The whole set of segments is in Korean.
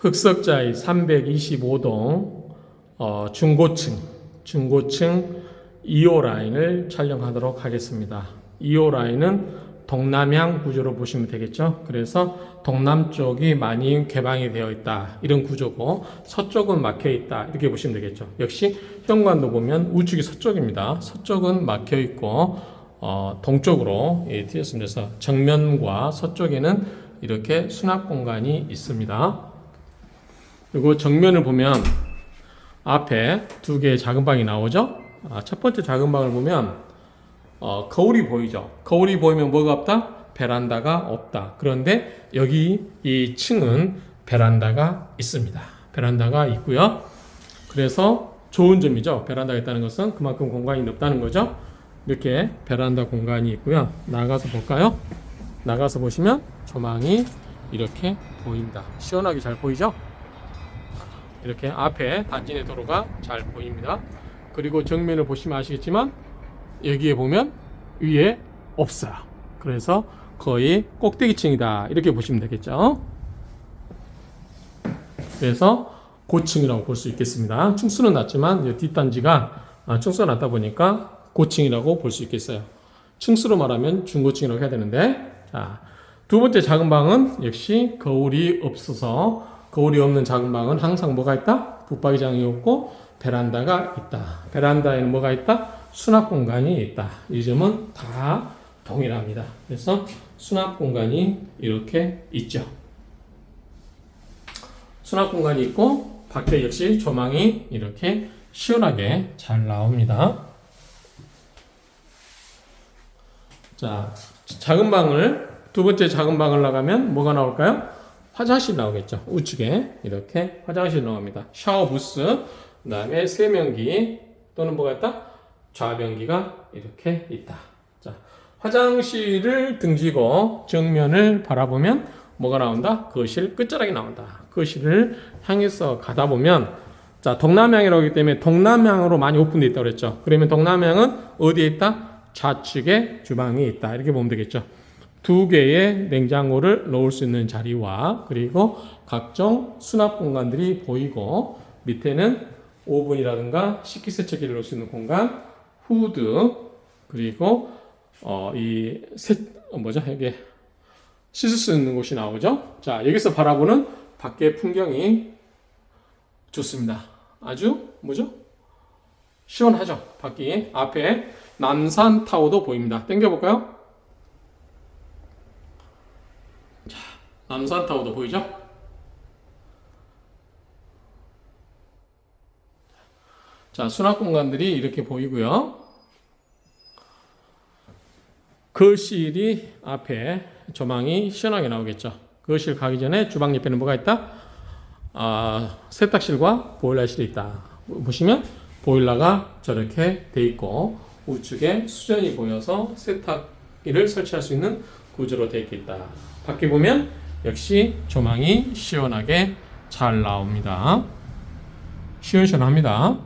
흑석자의 325동 어, 중고층 중고층 2호 라인을 촬영하도록 하겠습니다. 2호 라인은 동남향 구조로 보시면 되겠죠. 그래서 동남쪽이 많이 개방이 되어 있다 이런 구조고 서쪽은 막혀 있다 이렇게 보시면 되겠죠. 역시 현관도 보면 우측이 서쪽입니다. 서쪽은 막혀 있고 어, 동쪽으로 예, 트였습니다. 그래서 정면과 서쪽에는 이렇게 수납 공간이 있습니다. 그리고 정면을 보면 앞에 두 개의 작은 방이 나오죠. 아, 첫 번째 작은 방을 보면 어, 거울이 보이죠. 거울이 보이면 뭐가 없다? 베란다가 없다. 그런데 여기 이 층은 베란다가 있습니다. 베란다가 있고요. 그래서 좋은 점이죠. 베란다가 있다는 것은 그만큼 공간이 넓다는 거죠. 이렇게 베란다 공간이 있고요. 나가서 볼까요? 나가서 보시면 조망이 이렇게 보인다. 시원하게 잘 보이죠? 이렇게 앞에 단진의 도로가 잘 보입니다. 그리고 정면을 보시면 아시겠지만 여기에 보면 위에 없어요. 그래서 거의 꼭대기층이다. 이렇게 보시면 되겠죠. 그래서 고층이라고 볼 수 있겠습니다. 층수는 낮지만 뒷단지가 아, 층수가 낮다 보니까 고층이라고 볼 수 있겠어요. 층수로 말하면 중고층이라고 해야 되는데 자, 두 번째 작은 방은 역시 거울이 없어서 거울이 없는 작은 방은 항상 뭐가 있다? 붙박이장이 없고 베란다가 있다. 베란다에는 뭐가 있다? 수납 공간이 있다. 이 점은 다 동일합니다. 그래서 수납 공간이 이렇게 있죠. 수납 공간이 있고 밖에 역시 조망이 이렇게 시원하게 잘 나옵니다. 자, 작은 방을 두 번째 작은 방을 나가면 뭐가 나올까요? 화장실 나오겠죠. 우측에 이렇게 화장실 나옵니다. 샤워 부스, 그 다음에 세면기 또는 뭐가 있다? 좌변기가 이렇게 있다. 자, 화장실을 등지고 정면을 바라보면 뭐가 나온다? 거실 끝자락이 나온다. 거실을 향해서 가다 보면 자, 동남향이라고 하기 때문에 동남향으로 많이 오픈되어 있다고 그랬죠. 그러면 동남향은 어디에 있다? 좌측에 주방이 있다. 이렇게 보면 되겠죠. 두 개의 냉장고를 넣을 수 있는 자리와 그리고 각종 수납 공간들이 보이고 밑에는 오븐이라든가 식기세척기를 넣을 수 있는 공간, 후드 그리고 어, 이 세, 어, 뭐죠? 여기 씻을 수 있는 곳이 나오죠. 자 여기서 바라보는 밖의 풍경이 좋습니다. 아주 뭐죠? 시원하죠. 밖이 앞에 남산 타워도 보입니다. 당겨볼까요? 남산 타워도 보이죠? 자, 수납 공간들이 이렇게 보이고요. 거실이 앞에 조망이 시원하게 나오겠죠. 거실 가기 전에 주방 옆에는 뭐가 있다? 아, 세탁실과 보일러실이 있다. 보시면 보일러가 저렇게 돼 있고 우측에 수전이 보여서 세탁기를 설치할 수 있는 구조로 되어 있겠다. 밖에 보면 역시 조망이 시원하게 잘 나옵니다. 시원시원합니다.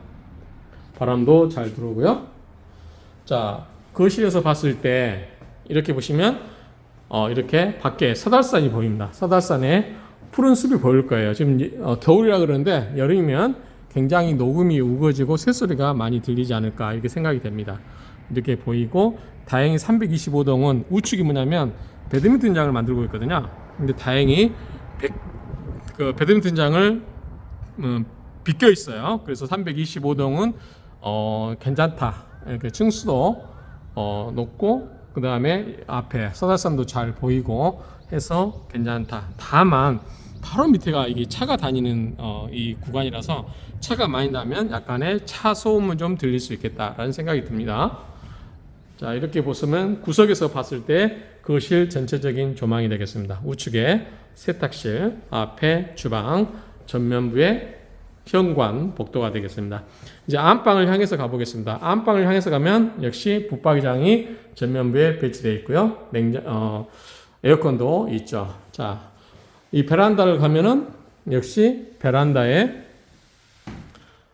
바람도 잘 들어오고요. 자, 거실에서 봤을 때 이렇게 보시면 어, 이렇게 밖에 서달산이 보입니다. 서달산에 푸른 숲이 보일 거예요. 지금 어, 겨울이라 그러는데 여름이면 굉장히 녹음이 우거지고 새소리가 많이 들리지 않을까 이렇게 생각이 됩니다. 이렇게 보이고 다행히 325동은 우측이 뭐냐면 배드민턴장을 만들고 있거든요. 근데 다행히 백, 그 배드민턴장을 음, 비껴 있어요. 그래서 325동은 어, 괜찮다. 이렇게 층수도 어, 높고 그 다음에 앞에 서달산도 잘 보이고 해서 괜찮다. 다만 바로 밑에가 이게 차가 다니는 어, 이 구간이라서 차가 많이 나면 약간의 차 소음은 좀 들릴 수 있겠다라는 생각이 듭니다. 자 이렇게 보시면 구석에서 봤을 때 거실 전체적인 조망이 되겠습니다. 우측에 세탁실, 앞에 주방, 전면부에 현관 복도가 되겠습니다. 이제 안방을 향해서 가보겠습니다. 안방을 향해서 가면 역시 붙박이장이 전면부에 배치되어 있고요. 냉장, 어, 에어컨도 있죠. 자, 이 베란다를 가면은 역시 베란다에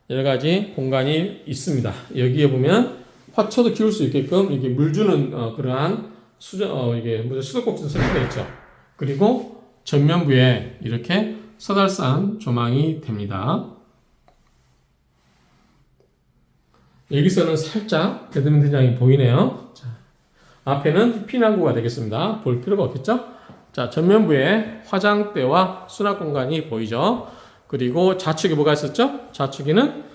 여러 가지 공간이 있습니다. 여기에 보면 화초도 키울 수 있게끔 이게 물 주는 어, 그러한 수저 어, 이게 뭐죠 수도꼭지도 설치되어 있죠. 그리고 전면부에 이렇게 서달산 조망이 됩니다. 여기서는 살짝 배드민턴장이 보이네요. 자, 앞에는 피난구가 되겠습니다. 볼 필요가 없겠죠? 자, 전면부에 화장대와 수납 공간이 보이죠? 그리고 좌측에 뭐가 있었죠? 좌측에는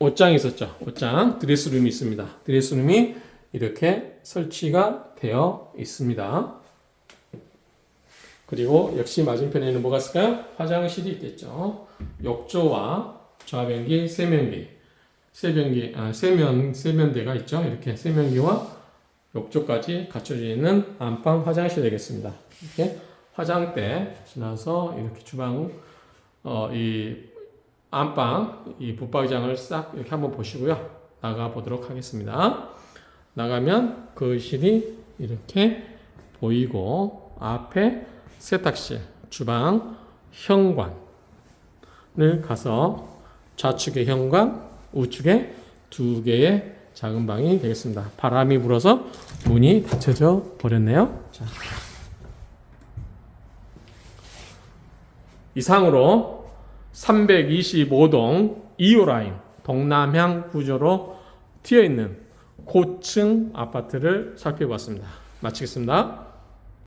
옷장이 있었죠. 옷장, 드레스룸이 있습니다. 드레스룸이 이렇게 설치가 되어 있습니다. 그리고 역시 맞은편에는 뭐가 있을까요? 화장실이 있겠죠. 욕조와 좌변기, 세면기, 세변기, 아, 세면 세면대가 있죠. 이렇게 세면기와 욕조까지 갖춰져 있는 안방 화장실 되겠습니다. 이렇게 화장대 지나서 이렇게 주방, 어, 이 안방, 이 붙박이장을 싹 이렇게 한번 보시고요. 나가 보도록 하겠습니다. 나가면 거실이 이렇게 보이고 앞에 세탁실, 주방, 현관을 가서 좌측에 현관, 우측에 두 개의 작은 방이 되겠습니다. 바람이 불어서 문이 닫혀져 버렸네요. 자. 이상으로 325동 2호 라인 동남향 구조로 튀어 있는 고층 아파트를 살펴봤습니다. 마치겠습니다.